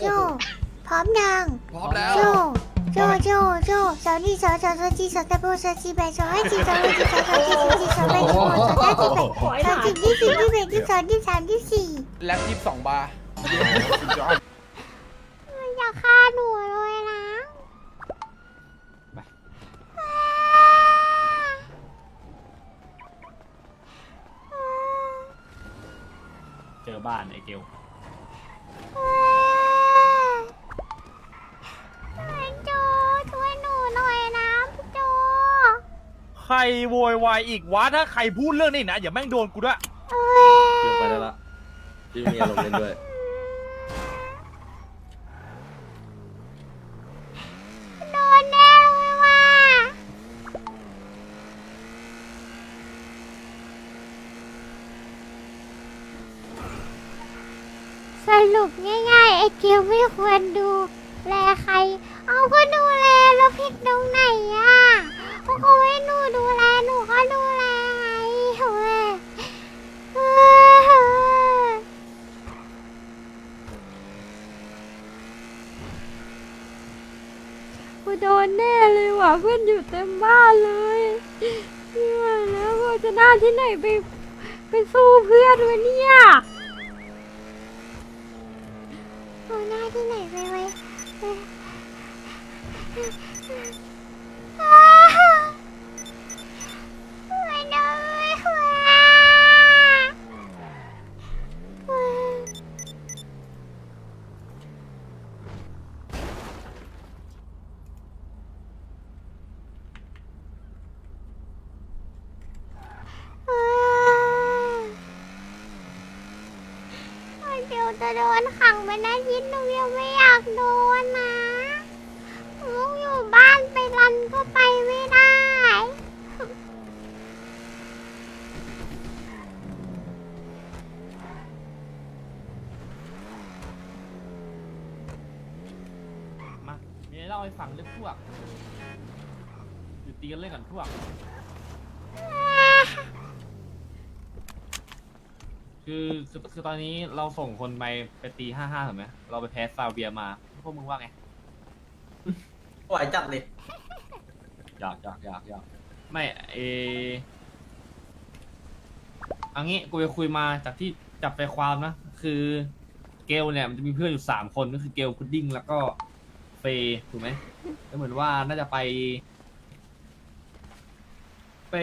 โจ พร้อมยังพร้อมแล้ว โจ โจ โจ โจสาวนี่สาวสาวสาวจีสาวตะโบสาวจีแบสาวให้จีสาวให้จีสาวสาวจีสาวจีสาวแบสาวสาวจีแบสาวจีที่สี่ที่แบที่สองที่สามที่สี่แล็บยี่สิบสองบาร์มันอยากฆ่าหนูเลยนะเจอบ้านไอ้เกล ใครโวยวายอีกวะถ้าใครพูดเรื่องนี้นะอย่าแม่งโดนกูด้วยเอ้เกี่ยยวไปได้ละพี่ไม่มีอารมณ์เล่นด้วย โดนแน่เลยว่ะสรุปง่ายๆไอ้เกียวไม่ควรดูแลใคร เอาก็ดูแลแล้วผิดตรงไหนอะ เพราะเขาให้หนูดูแลหนูก็ดูแลไงเฮ้ยเฮ้ยกูโดนแน่เลยว่ะเพื่อนอยู่เต็มบ้านเลยนี่มาแล้วกูจะหน้าที่ไหนไปไปสู้เพื่อนวะเนี่ยเอาหน้าที่ไหนไปไว้ไปอ้าวไม่ได้ค่ะว้าวอ้าว เดี๋ยว จะโดนขังเป็นอาทิตย์หนูยังไม่อยากโดนนะลูกอยู่บ้านไปรันก็ไปไม่ได้ มามีอะไรเล่าให้ฟังเรื่องพวกอยู่ตีกันเล่นกันพวก คือคือคือตอนนี้เราส่งคนไปไปตีห้าห้าถูกไหมเราไปแพ้ซาเวียมาพวกมึงว่าไงไหวจัดเลยอยากอยากอยากอยากไม่เอเอันนี้กูไปคุยมาจากที่จับใจความนะ คือเกลเนี่ยมันจะมีเพื่อนอยู่สามคนก็คือเกลพุดดิ้งแล้วก็เฟย์ถูกไหมก็เหมือนว่าน่าจะไป ไป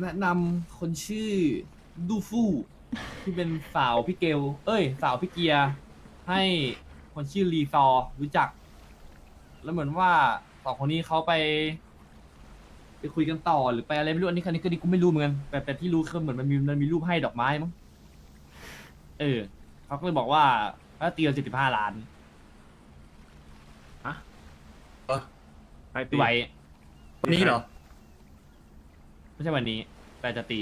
แนะนำคนชื่อดูฟู ที่เป็นสาวพี่เกล เอ้ย สาวพี่เกียร์ให้คนชื่อรีซอร์รู้จัก แล้วเหมือนว่าสองคนนี้เขาไป ไปคุยกันต่อหรือไปอะไรไม่รู้อันนี้คันนี้ก็นี่กูไม่รู้เหมือนกันแต่แต่ที่รู้คือเหมือนมันมีมันมีรูปให้ดอกไม้มั้งเออเขาก็เลยบอกว่าถ้าตีกันเจ็ดสิบห้าล้านไปตีด้วยวันนี้เหรอ ไม่ใช่วันนี้ แต่จะตี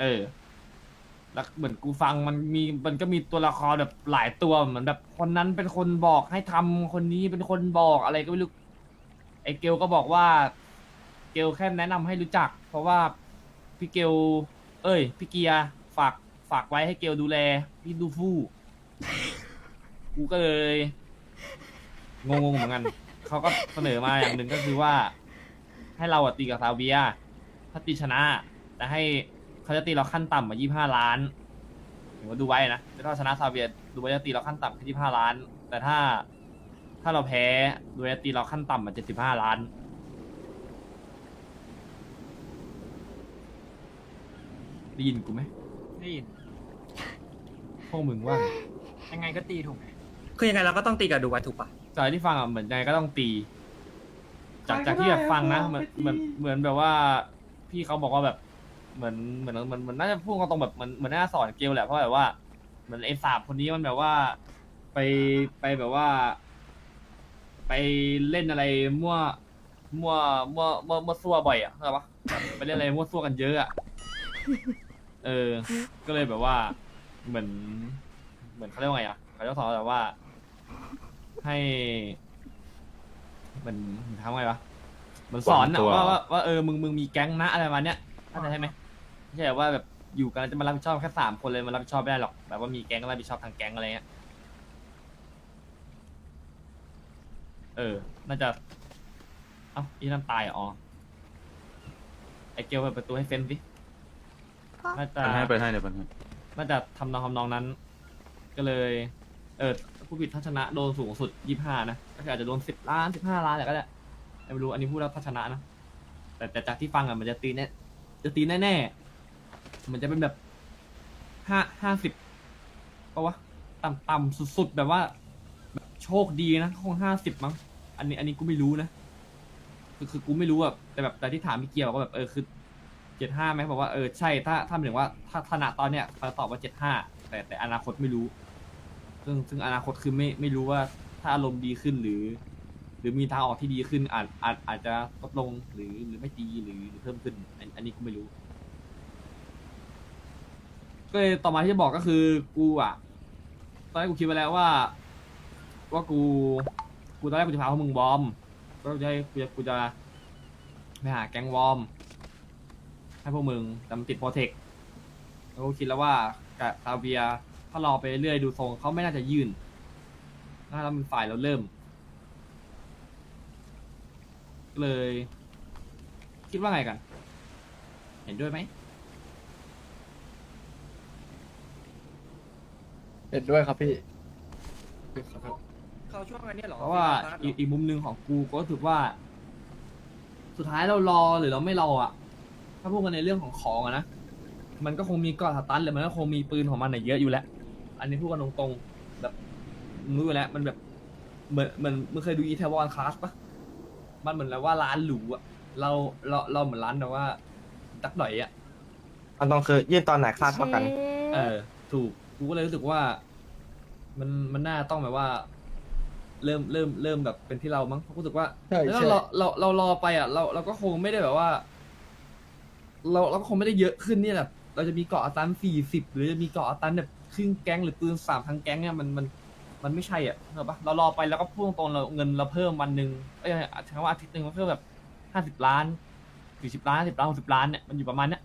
เออ แล้วเหมือนกูฟังมันมีมันก็มีตัวละครแบบหลายตัวเหมือนแบบ คนนั้นเป็นคนบอกให้ทำคนนี้เป็นคนบอกอะไรก็ไม่รู้ไอ้เกลก็บอกว่า เกลแค่แนะนำให้รู้จัก เพราะว่าพี่เกลเอ้ย พี่เกียร์ฝากฝากไว้ให้เกลดูแลพี่ดูฟู่ กูก็เลยงงๆเหมือนกัน เขาก็เสนอมาอย่างหนึ่งก็คือว่า ให้เราอะตีกับซาเวีย ถ้าตีชนะแต่ให้ เขาจะตีเราขั้นต่ำมายี่ห้าล้านถือว่าดูไว้นะถ้าเราชนะซาเวียดูไว้จะตีเราขั้นต่ำแค่ยี่ห้าล้าน แต่ถ้าถ้าเราแพ้ดูไว้จะตีเราขั้นต่ำมาเจ็ดสิบห้าล้าน ได้ยินกูไหมได้ยินพวกมึงว่าไงยังไงก็ตีถูกไหมคือยังไงเราก็ต้องตีกับดูไว้ถูกปะจากที่ฟังอะเหมือนยังไงก็ต้องตี จากจากที่แบบฟังนะเหมือนเหมือนเหมือนแบบว่า พี่เขาบอกว่าแบบ เหมือนเหมือนเหมือนเหมือนน่าจะพูดตรงๆแบบเหมือนเหมือนน่าสอนเกลแหละเพราะแบบว่าเหมือนไอ้สาบคนนี้มันแบบว่า ไปไปแบบว่า ไปเล่นอะไรมั่วมั่วมั่วมั่วมั่วซั่วบ่อยอะเข้าใจปะไปเล่นอะไรมั่วซั่วกันเยอะอะเออ ก็เลยแบบว่า เหมือน เหมือนเขาเรียกว่าไงอะเขาจะสอนแบบว่า ให้เหมือนทำไงวะเหมือนสอนอะวางตัว ว่าว่าว่าเออมึงมึงมีแก๊งนะอะไรประมาณเนี้ยเข้าใจใช่ไหม ไม่ใช่ว่าแบบอยู่กันจะมารับผิดชอบแค่สามคนเลยมารับผิดชอบไม่ได้หรอกแบบว่ามีแก๊งก็รับผิดชอบทางแก๊งอะไรเงี้ยเออ น่าจะ เอ้าอีนั่นตายอ๋อไอเกลเปิดประตูให้เฟนสิน่าจะ เปให้ไปให้เดี๋ยวเปให้น่าจะทำนองทำนองนั้น ก็เลย เออผู้ผิดทัชนะโดนสูงสุดยี่ห้านะก็อาจจะโดนสิบล้านสิบห้าล้านอะไรก็ได้ไม่รู้อันนี้พูดแล้วทัชนะนะแต่แต่จากที่ฟังอะมันจะตีแน่จะตีแน่ ๆมันจะเป็นแบบห้าห้าสิบก็วะต่ำต่ำสุดๆ แบบว่าแบบโชคดีนะคงห้าสิบมั้ง อันนี้อันนี้กูไม่รู้นะ คือคือกูไม่รู้อะแต่แบบแต่ที่ถามพี่เกียร์บอกว่าแบบเออคือเจ็ดห้าไหมบอกว่าเออใช่ถ้าถ้าหมายถึงว่าถ้าขณะตอนเนี้ยเขาตอบว่าเจ็ดห้าแต่แต่อนาคตไม่รู้ ซึ่งซึ่งอนาคตคือไม่ไม่รู้ว่าถ้าอารมณ์ดีขึ้นหรือ หรือมีทางออกที่ดีขึ้นอาจอาจอาจจะลดลงหรือหรือไม่ดีหรือหรือเพิ่มขึ้น อันอันนี้กูไม่รู้ ก็เลยต่อมาที่จะบอกก็คือกูอะตอนแรกกูคิดไว้แล้วว่า ว่ากู กูตอนแรกกูจะพาพวกมึงวอร์มก็จะให้กูจะกูจะไปหาแก๊งวอร์มให้พวกมึงแต่มันติดโปรเทคแล้วกูคิดแล้วว่ากับซาเวียถ้ารอไปเรื่อยดูทรงเขาไม่น่าจะยื่นน่าจะเป็นฝ่ายเราเริ่มเลย คิดว่าไงกัน เห็นด้วยไหม เห็นด้วยครับพี่ เขาช่วงอันนี้เหรอเพราะว่าอีกอีกมุมหนึ่งของกูก็รู้สึกว่า สุดท้ายเรารอหรือเราไม่รออะ ถ้าพูดกันในเรื่องของของอะนะ มันก็คงมีกอดสตันหรือมันก็คงมีปืนของมันอะเยอะอยู่แล้ว อันนี้พูดกันตรงๆแบบมึงรู้อยู่แล้ว มันแบบเหมือนเหมือนมึงเคยดูอีเทวอนคลาสปะมันเหมือนแล้วว่าร้านหรูอะเราเราเราเหมือนร้านแต่ว่าดักหน่อยอะมันต้องคือยื่นตอนไหนค่าเท่ากัน เออ ถูก กูก็เลยรู้สึกว่า มันมันน่าต้องแบบว่า เริ่มเริ่มเริ่มแบบเป็นที่เรามั้งเพราะกูรู้สึกว่าใช่แล้วใช่ เราเราเรารอไปอะ เราเราก็คงไม่ได้แบบว่า เราเราก็คงไม่ได้เยอะขึ้นเนี่ยแบบเราจะมีเกาะอัตันสี่สิบหรือจะมีเกาะอัตันแบบครึ่งแก๊งหรือปืนสามทั้งแก๊งเนี่ยมันมันมันไม่ใช่อะเข้าปะเรารอไปแล้วก็พูดตรงๆเราเงินเราเพิ่มวันหนึ่งเอ้ยใช้คำว่าอาทิตย์หนึ่งมันเพิ่มแบบห้าสิบล้านสี่สิบล้านสิบล้านหกสิบล้านเนี่ยมันอยู่ประมาณเนี้ย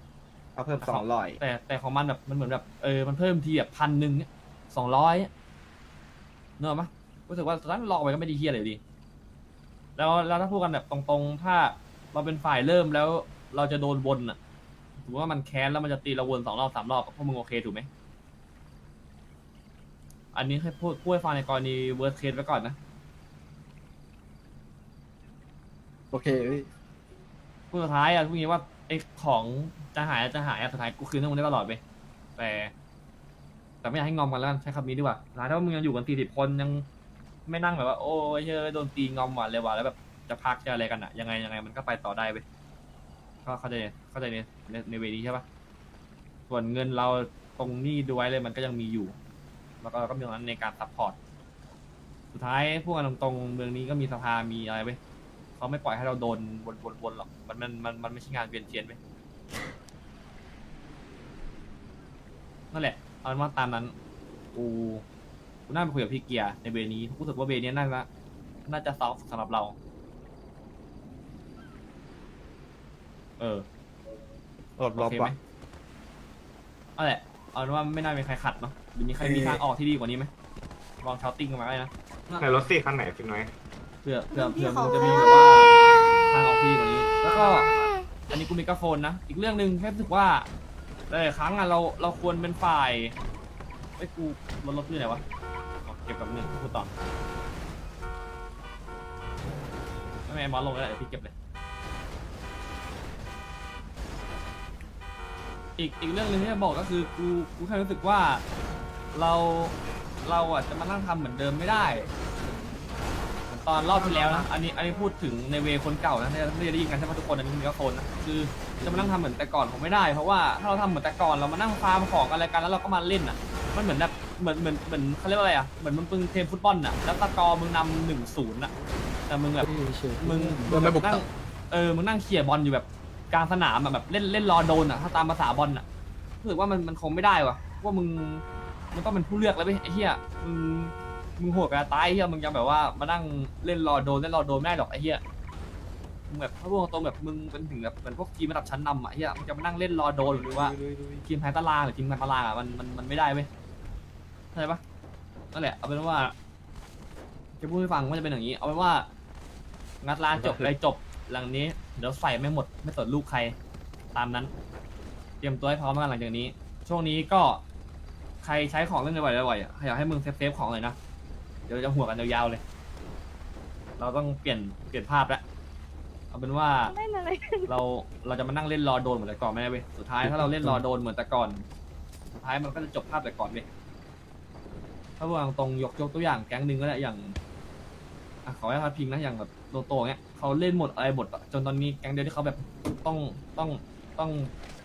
เอาเพิ่มสองร้อยแต่แต่ของมันแบบมันเหมือนแบบเออมันเพิ่มทีแบบพันหนึ่งเนี่ยสองร้อยเนกอะปะรู้สึกว่าตอนนั้นรอไปก็ไม่ดีเฮียเลยดี แล้วแล้วถ้าพูดกันแบบตรงๆ ถ้าเราเป็นฝ่ายเริ่มแล้วเราจะโดนวนอะถือว่ามันแค้นแล้วมันจะตีเราวนสองรอบสามรอบพวกมึงโอเคถูกไหมอันนี้ให้พูดพูดให้ฟังในกรณีเวิร์สเคสไว้ก่อนนะโอเคพี่พูดสุดท้ายอะพูดงี้ว่า ไอ้ของจะหายจะหายอะสุดท้ายกูคืนให้มึงได้ตลอดไปแต่ แต่ไม่อยากให้งอมกันแล้วกันใช้คำนี้ดีกว่าสุดท้ายถ้ามึงยังอยู่กันสี่สิบคนยังไม่นั่งแบบว่า โอ้ยเฮ้ยโดนตีงอมหวานเลยว่ะแล้วแบบจะพักจะอะไรกันอะยังไงยังไงมันก็ไปต่อได้ไปก็เข้าใจเข้าใจในในในเวนี้ใช่ปะส่วนเงินเราตรงนี้ดูไว้เลยมันก็ยังมีอยู่ แล้วก็เราก็มีตรงนั้นในการซัพพอร์ตสุดท้ายพูดกันตรงๆเมืองนี้ก็มีสภามีอะไรไป เขาไม่ปล่อยให้เราโดนวนๆๆหรอก มันมันมันมันไม่ใช่งานเวียนเทียนไปนั่นแหละ เอาเป็นว่าตามนั้น กู กูน่าไปคุยกับพี่เกียร์ในเวนี้กูรู้สึกว่าเวนี้น่าจะน่าจะซอฟสำหรับเรา เออรอบรโออบเคปะไหมเอาแหละ เอาเป็นว่าไม่น่ามีใครขัดเนาะหรือมีใครมีทางออกที่ดีกว่านี้ไหมลองเชาติ้งกันมาได้นะในรถสี่คันไหนฟิกน้อยเผื่อเผื่อเผื่อมันจะมีแบบว่าทางออกที่ดีกว่านี้ แล้วก็ อันนี้กูมีกราโฟนนะ อีกเรื่องหนึ่งแค่รู้สึกว่าหลายๆครั้งอะเราเราควรเป็นฝ่ายไอ้ยกูรถรถที่ไหนวะอ๋อเก็บกับหนึ่งพูดต่อไม่ไม่ไอ้มอสลงเลยเดี๋ยวพี่เก็บเลย อีกอีกเรื่องหนึ่งที่จะบอกก็คือกูกูแค่รู้สึกว่าเราเราอะจะมานั่งทำเหมือนเดิมไม่ได้เหมือน ตอนรอบที่แล้วนะ อันนี้อันนี้พูดถึงในเวคนเก่านะที่ที่จะได้ยินกันใช่ไหมทุกคนอันนี้มีกระโคนนะคือจะมานั่งทำเหมือนแต่ก่อนผมไม่ได้ เพราะว่าถ้าเราทำเหมือนแต่ก่อนเรามานั่งฟาร์มของอะไรกันแล้วเราก็มาเล่นอะ มันเหมือนแบบเหมือนเหมือนเหมือนเขาเรียกว่าอะไรอะ เหมือนมึงปึงเทมฟุตบอลอะ แล้วตะกอร์มึงนำหนึ่งศูนย์อะ แต่มึงแบบมึงโดนไม่บุกนั่ต่งเออมึงนั่งเขี่ยบอลอยู่แบบกลางสนามอะแบบเล่นเล่นรอโดนอะถ้าตามภาษาบอลอะรู้สึกว่ามันมันคงไม่ได้ว่ะว่ามึงมึงต้องเป็นผู้เลือกแล้วเว้ยไอ้เหี้ยมึง มึงโหดกับตายเหี้ยมึงยังแบบว่ามานั่งเล่นรอโดนเล่นรอโดนไม่ได้หรอกไอ้เหี้ยมึงแบบถ้าพูดตรงๆแบบมึงเป็นถึงแบบเป็นพวกทีมระดับชั้นนำอะเหี้ยมึงจะมานั่งเล่นรอโดนหรือว่าทีมท้ตารางหรือทีมกลางตารางอะมันมันมันไม่ได้เว้ยเข้าใจปะนั่นแหละเอาเป็นว่า จะพูดให้ฟังว่าจะเป็นอย่างนี้ เอาเป็นว่า งัดร้านจบเลยจบหลังนี้เดี๋ยวใส่ไม่หมดไม่สนลูกใครตามนั้น เตรียมตัวให้พร้อมกันหลังจากนี้ ช่วงนี้ก็ใครใช้ของเล่นบ่อยๆอะอยากให้มึงเซฟเซฟของเลยนะ เดี๋ยวจะหัวกันยาวๆเลย เราต้องเปลี่ยนเปลี่ยนภาพแล้วเอาเป็นว่าเล่นอะไรเราเราจะมานั่งเล่นรอโดนเหมือนแต่ก่อนไม่ได้เว้ยสุดท้ายถ้าเราเล่นรอโดนเหมือนแต่ก่อนสุดท้ายมันก็จะจบภาพแต่ก่อนเว้ยถ้าวางตรงยกยกตัวอย่างแก๊งหนึ่งก็ได้อย่างอะขอให้พัดพิงนะอย่างแบบโลโตเงี้ยเขาเล่นหมดอะไรหมดอะจนตอนนี้แก๊งเดียวที่เขาแบบต้องต้องต้อง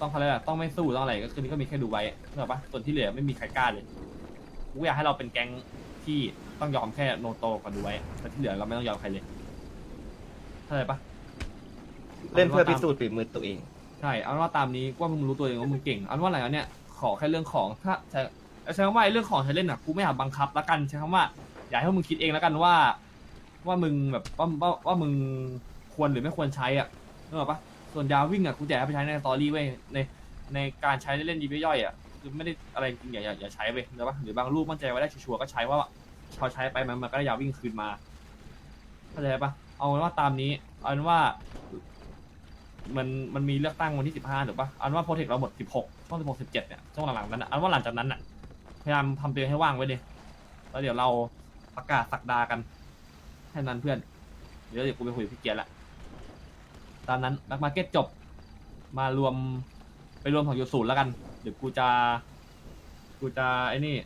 ต้องเขาเรียกอะไรอะต้องไม่สู้ต้องอะไรก็คือนี่ก็มีแค่ดูไว้เข้าใจปะส่วนที่เหลือไม่มีใครกล้าเลยกูอยากให้เราเป็นแก๊ง ที่ต้องยอมแค่โนโตกับดูไว้แต่ที่เหลือเราไม่ต้องยอมใครเลยเข้าใจปะเล่นเพื่อพิสูจน์ฝีมือตัวเอง ใช่เอาเป็นว่าตามนี้ว่ามึงรู้ตัวเองว่ามึงเก่งเอาเป็นว่าหลังจากเนี้ยขอแค่เรื่องของถ้าใช้ใช้คำว่าไอ้เรื่องของใช้เล่นอะกูไม่อยากบังคับละกันใช้คำว่าอยากให้มึงคิดเองแล้วกันว่า ว่ามึงแบบว่าว่าว่ามึงควรหรือไม่ควรใช้อะนึกออกปะส่วนยาวิ่งอะกูแจกให้ไปใช้ในสตอรี่เว้ยในในการใช้เล่นๆยิบย่อยๆอะ คือไม่ได้อะไรจริงอย่าอย่าอย่าใช้เว้ยนึกออกปะหรือบางรูปมั่นใจไว้ได้ชัวร์ๆก็ใช้ว่าพอใช้ไปมันมันก็ได้ยาวิ่งคืนมาเข้าใจปะเอาเป็นว่าตามนี้เอาเป็นว่า มันมันมีเลือกตั้งวันที่สิบห้าถูกปะเอันว่าโปรเทคเราหมดสิบหกช่วงสิบหกสิบเจ็ดเนี่ยช่วงหลังๆนั้นอะอันว่าหลังจากนั้นอะพยายามทำตัวเองให้ว่างไว้ดิแล้วเดี๋ยวเราประกาศสักดากันแค่นั้นเพื่อน เดี๋ยวเดี๋ยวกูไปคุยกับพี่เกียร์ละตามนั้นนักมาร์เก็ตจบมารวมไปรวมของยูศูนแล้วกัน เดี๋ยวกูจะ กูจะไอ้นี่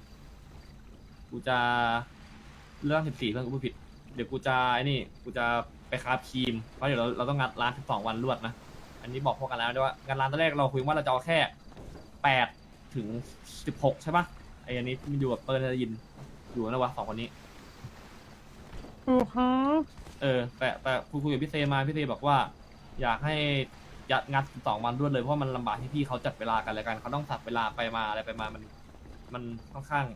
กูจะเรื่องสิบสี่เรื่องกูพูดผิด เดี๋ยวกูจะไอ้นี่ กูจะไปคราฟครีม เพราะเดี๋ยวเราเราต้องงัดร้านสิบสองวันรวดนะ อันนี้บอกพวกกันแล้วด้วยว่างานร้านตอนแรกเราคุยว่าเราจะเอาแค่แปดถึงสิบหกใช่ปะไอ้อันนี้มันอยู่กับเปิ้ลน่าจะยิน อยู่นะวะสองคนนี้เออแต่แต่คุยคุยกับพี่เซมาพี่เซบอกว่า อยากให้ ยัดงัดสิบสองวันรวดเลยเพราะมันลำบากที่พี่เขาจัดเวลากันแล้วกันเขาต้องสับเวลาไปมาอะไรไปมามัน มันค่อนข้าง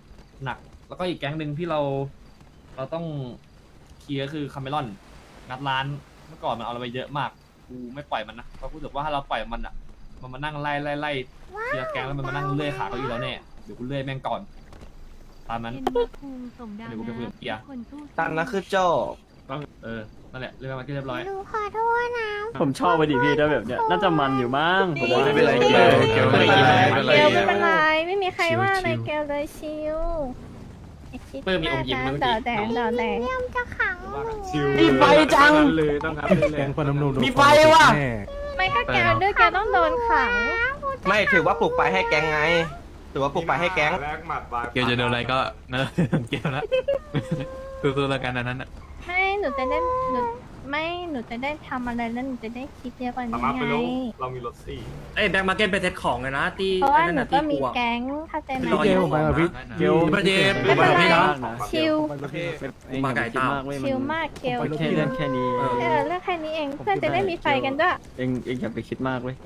หนัก แล้วก็อีกแก๊งหนึ่งที่เรา เราต้องเคลียร์คือคาเมลอนงัดร้านเมื่อก่อนมันเอาเราไปเยอะมากกูไม่ปล่อยมันนะเพราะกูรู้สึกว่าถ้าเราปล่อยมันอะ มันมานั่งไล่ไล่ไล่เคลียร์แก๊งแล้วมันมานั่งเลื่อยขาเขาอยู่แล้วแน่เดี๋ยวกูเลื่อยแม่งก่อนตามนั้น เดี๋ยวกูไปคุยกับเกียร์ตันนะคือโจ้เออนั่นแหละเรื่องมาที่เรียบร้อย หนูขอโทษนะ ผมชอบไปดิพี่ถ้าแบบเนี้ยน่าจะมันอยู่มั้งผมว่าไม่เป็นไรเกลเกลไม่เป็นไรไม่เป็นไร เกลไม่เป็นไรไม่มีใครว่าอะไรเกลเลยชิวไอ้คิดเปิ้ลมีอมยิ้มไหมเมื่อกี้เดาแต่เดาแต่เยี่ยมจะขังหนูมีไฟจังเลยต้องครับแกงคนน้ำนมมีไฟว่ะแน่ไม่ก็แกลด้วยแกต้องโดนขัง ไม่ถือว่าปลุกไฟให้แก๊งไงถือว่าปลุกไฟให้แก๊งแลกหมัดบายเกียวจะโดนอะไรก็เนอะเกียวแล้วสู้ๆแล้วกันอันนั้นอะไม่หนูจะได้หนู ไม่หนูจะได้ทำอะไรแล้วหนูจะได้คิดเยอะกว่าสานี้มารถไปไงลงเรามีรถสี่เอ้ยแบ็คมาร์เก็ตไปเซ็ตของเลยนะตีเพราะว่าไอ้หนูน่ะก็ตีมีกูอะแก๊งเข้าใจไหม พี่เกลผมไปกับพี่เกลประเดบไม่เป็นไรมากนะชิลโอเคเองอย่าไปคิดมากเว้ยชิลมากเกลมันแค่เรื่องแค่นี้ เออเรื่องแค่นี้เองเพื่อนจะได้มีไฟกันด้วยเองเองอย่าไปคิดมากเว้ย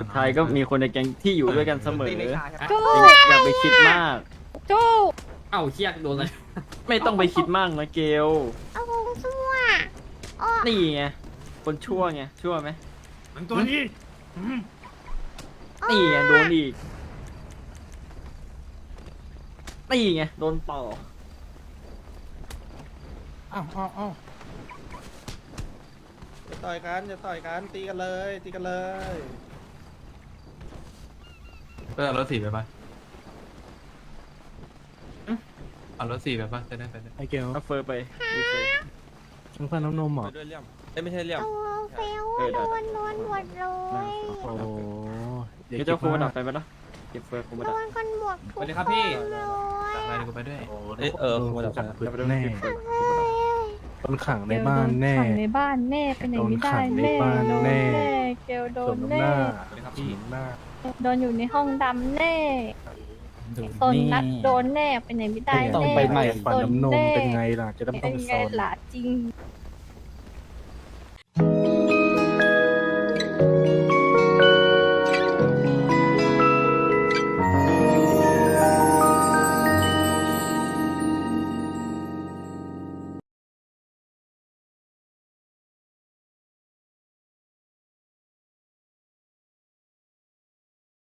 สุดท้ายก็มีคนในแก๊งที่อยู่ด้วยกันเสมอตีเอไม่งช้าใช่ปะจู้อย่าไปคิดมาก จู้เอ้าเชียกโดนเลยไม่ต้องไปคิดมากนะเกลเอาวงซั่ว อ๋อนี่ไงคนชั่วไงชั่วไหมมันตัวนี้นี่ไงโดนอีกนี่ไงโดนต่ออ้าวอ้าวอ้าวจะต่อยกันจะต่อยกันตีกันเลยตีกันเลยเพื่อเอารถสี่ไปปะเอารถสี่ไปปะจะได้ไปได้ไอเกลเอาเฟอร์ไปรีเฟอร์ ช่างฟันน้ำนมเหรอด้วยเลี่ยมเอ้ยไม่ใช่เลี่ยมตัวเฟลเออโดได้นโดนหมดเลยโอ้โหเดี๋ยวเจ้าโคมาดับไปไหมล่ะเก็บเฟอร์โคมาโดดับนกันหมดทุกสวัสดีครับพี่ นเลยตักอะไรกูไปด้วยเอ้ยเออผมจะจับไปพืชจะไปแน่เก็บเฟอร์โดนขังในบ้านแน่ขังในบ้านแน่ไปไหนไม่ได้โดนขังในแน่บ้านโดนแน่ แน่เกลโดสนมน้ำหแน่น้าสวัสดีครับพี่สมน้ำหน้าโดนอยู่ในห้องดำแน่ตนนัดโดนแน่ไปไหนไม่ได้ต้องแน่ไปใหม่ ฝันโดน้ำนมแเป็นไงล่ะจะได้ไม่เป็ต้อนงไปไงสอนล่ะจริง